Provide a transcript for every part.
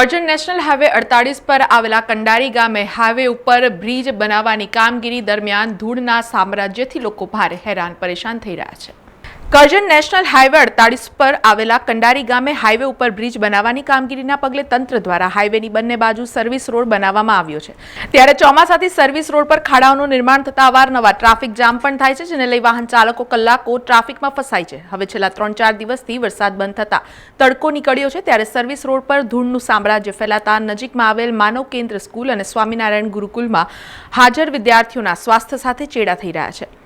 Karjan national highway અડતાળીસ પર આવેલા કંડારી ગામે હાઈવે ઉપર બ્રિજ બનાવવાની કામગીરી દરમિયાન ધૂળના સામ્રાજ્યથી લોકો ભારે હેરાન પરેશાન થઈ રહ્યા છે. કરજણ નેશનલ હાઈવે અડતાળીસ પર આવેલા કંડારી ગામે હાઈવે ઉપર બ્રિજ બનાવવાની કામગીરીના પગલે તંત્ર દ્વારા હાઈવેની બંને બાજુ સર્વિસ રોડ બનાવવામાં આવ્યો છે. ત્યારે ચોમાસાથી સર્વિસ રોડ પર ખાડાઓનું નિર્માણ થતા અવારનવાર ટ્રાફિક જામ પણ થાય છે, જેને લઈ વાહન ચાલકો કલાકો ટ્રાફિકમાં ફસાય છે. હવે છેલ્લા ત્રણ ચાર દિવસથી વરસાદ બંધ થતાં તડકો નીકળ્યો છે, ત્યારે સર્વિસ રોડ પર ધૂળનું સામ્રાજ્ય ફેલાતા નજીકમાં આવેલ માનવ કેન્દ્ર સ્કૂલ અને સ્વામિનારાયણ ગુરુકુલમાં હાજર વિદ્યાર્થીઓના સ્વાસ્થ્ય સાથે ચેડા થઈ રહ્યા છે.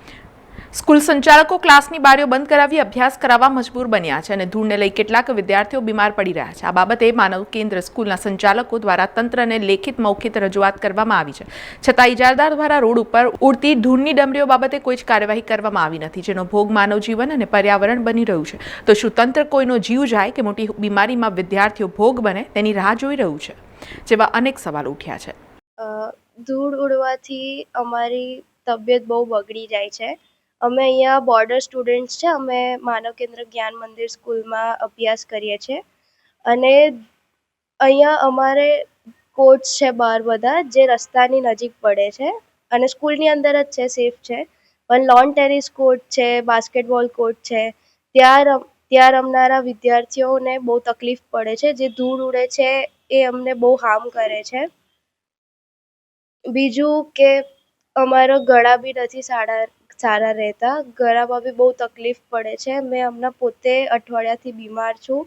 સ્કૂલ સંચાલકો ક્લાસની બારીઓ બંધ કરાવી અભ્યાસ કરાવવા મજબૂર બન્યા છે અને ધૂળને લઈ કેટલાક વિદ્યાર્થીઓ બીમાર પડી રહ્યા છે. આ બાબતે માનવ કેન્દ્ર સ્કૂલના સંચાલકો દ્વારા તંત્રને લેખિત મૌખિત રજૂઆત કરવામાં આવી છે. છતાં ઇજારદાર દ્વારા રોડ ઉપર ઉડતી ધૂળની ડમરીઓ બાબતે કોઈ જ કાર્યવાહી કરવામાં આવી નથી, જેનો ભોગ માનવ જીવન અને પર્યાવરણ બની રહ્યું છે. તો શું તંત્ર કોઈનો જીવ જાય કે મોટી બીમારીમાં વિદ્યાર્થીઓ ભોગ બને તેની રાહ જોઈ રહ્યું છે? જેવા અનેક સવાલ ઉઠ્યા છે. ધૂળ ઉડવાથી અમારી તબિયત બહુ બગડી જાય છે. અમે અહીંયા બોર્ડર સ્ટુડન્ટ્સ છે. અમે માનવ કેન્દ્ર જ્ઞાન મંદિર સ્કૂલમાં અભ્યાસ કરીએ છીએ. અને અહીંયા અમારે કોર્ટ્સ છે બહાર બધા, જે રસ્તાની નજીક પડે છે. અને સ્કૂલની અંદર જ છે સેફ છે. પણ લોન ટેનિસ કોર્ટ છે બાસ્કેટબોલ કોર્ટ છે. ત્યાં રમ, ત્યાં રમનારા વિદ્યાર્થીઓને બહુ તકલીફ પડે છે. જે ધૂળ ઉડે છે, એ અમને બહુ હાર્મ કરે છે. બીજું કે અમારો ગળા બી નથી સારા સારા રહેતા. ગળામાં બી બહુ તકલીફ પડે છે. મેં હમણાં પોતે અઠવાડિયાથી બીમાર છું.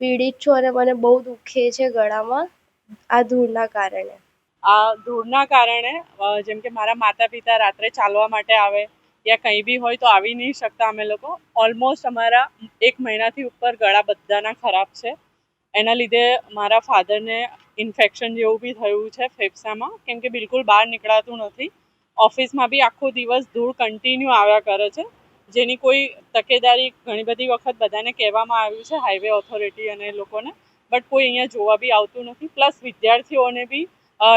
પીડિત છું અને મને બહુ દુખે છે ગળામાં. આ ધૂળના કારણે. આ ધૂળના કારણે જેમ કે મારા માતા પિતા રાત્રે ચાલવા માટે આવે, યા કંઈ બી હોય તો આવી નહીં શકતા અમે લોકો. ઓલમોસ્ટ અમારા એક મહિનાથી ઉપર ગળા બધાના ખરાબ છે. એના લીધે મારા ફાધરને ઇન્ફેક્શન જેવું બી થયું છે ફેફસામાં. કેમ કે બિલકુલ બહાર નીકળાતું નથી. ઓફિસમાં બી આખો દિવસ ધૂળ કન્ટિન્યુ આવ્યા કરે છે. જેની કોઈ તકેદારી ઘણી બધી વખત બધાને કહેવામાં આવ્યું છે હાઈવે ઓથોરિટી અને લોકોને. બટ કોઈ અહીંયા જોવા બી આવતું નથી. પ્લસ વિદ્યાર્થીઓને બી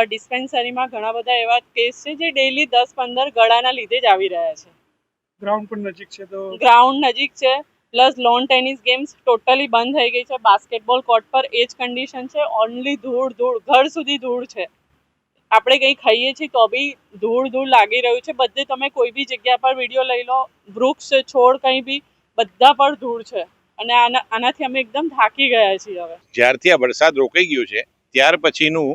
ડિસ્પેન્સરીમાં ઘણા બધા એવા કેસ છે જે ડેઈલી દસ પંદર ગળાના લીધે જ આવી રહ્યા છે. ગ્રાઉન્ડ પણ નજીક છે તો? ગ્રાઉન્ડ નજીક છે. Plus lawn tennis games totally બંધ થઈ ગઈ છે. બાસ્કેટબોલ કોર્ટ પર એ જ કન્ડિશન છે. ઓનલી ધૂળ ધૂળ ઘર સુધી ધૂળ છે. આપણે કંઈ ખાઈએ છીએ તો બી ધૂળ ધૂળ લાગી રહ્યું છે. બધે તમે કોઈ બી જગ્યા પર વીડિયો લઈ લો, વૃક્ષ, છોડ કંઈ બી, બધા પર ધૂળ છે. અને આના, આનાથી અમે એકદમ થાકી ગયા છીએ હવે. જ્યારથી આ વરસાદ રોકાઈ ગયો છે, ત્યાર પછીનું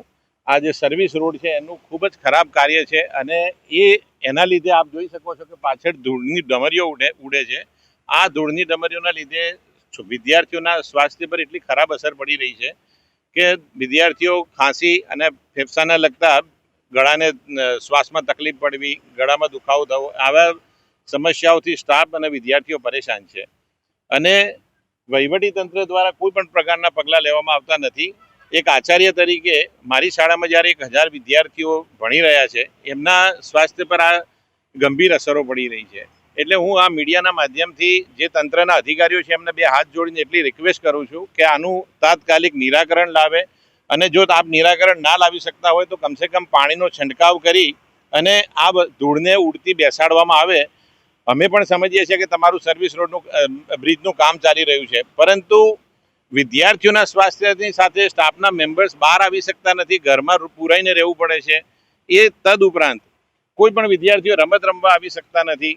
આ જે સર્વિસ રોડ છે એનું ખૂબ જ ખરાબ કાર્ય છે અને એ એના લીધે આપ જોઈ શકો છો કે પાછળ ધૂળની ડમરીઓ ઉડે ઉડે છે. આ ધૂળની ડમરીઓના લીધે વિદ્યાર્થીઓના સ્વાસ્થ્ય પર એટલી ખરાબ અસર પડી રહી છે કે વિદ્યાર્થીઓ ખાંસી અને ફેફસાને લગતા ગળાને શ્વાસમાં તકલીફ પડવી, ગળામાં દુખાવો થવો, આવા સમસ્યાઓથી સ્ટાફ અને વિદ્યાર્થીઓ પરેશાન છે. અને તંત્ર દ્વારા કોઈ પણ પ્રકારના પગલાં લેવામાં આવતા નથી. એક આચાર્ય તરીકે મારી શાળામાં જ્યારે એક હજાર વિદ્યાર્થીઓ ભણી રહ્યા છે, એમના સ્વાસ્થ્ય પર આ ગંભીર અસરો પડી રહી છે. એટલે હું આ મીડિયાના માધ્યમથી જે તંત્રના અધિકારીઓ છે, એમને બે હાથ જોડીને એટલી રિક્વેસ્ટ કરું છું કે આનું તાત્કાલિક નિરાકરણ લાવે અને જો આપ નિરાકરણ ના લાવી શકતા હોય તો કમસે કમ પાણીનો છંટકાવ કરી અને આ ધૂળને ઉડતી બેસાડવામાં આવે. અમે પણ સમજીએ છીએ કે તમારું સર્વિસ રોડનું બ્રિજનું કામ ચાલી રહ્યું છે. પરંતુ વિદ્યાર્થીઓના સ્વાસ્થ્યની સાથે સ્ટાફના મેમ્બર્સ બહાર આવી શકતા નથી, ઘરમાં પુરાઈને રહેવું પડે છે. એ તદ ઉપરાંત કોઈ પણ વિદ્યાર્થીઓ રમત રમવા આવી શકતા નથી.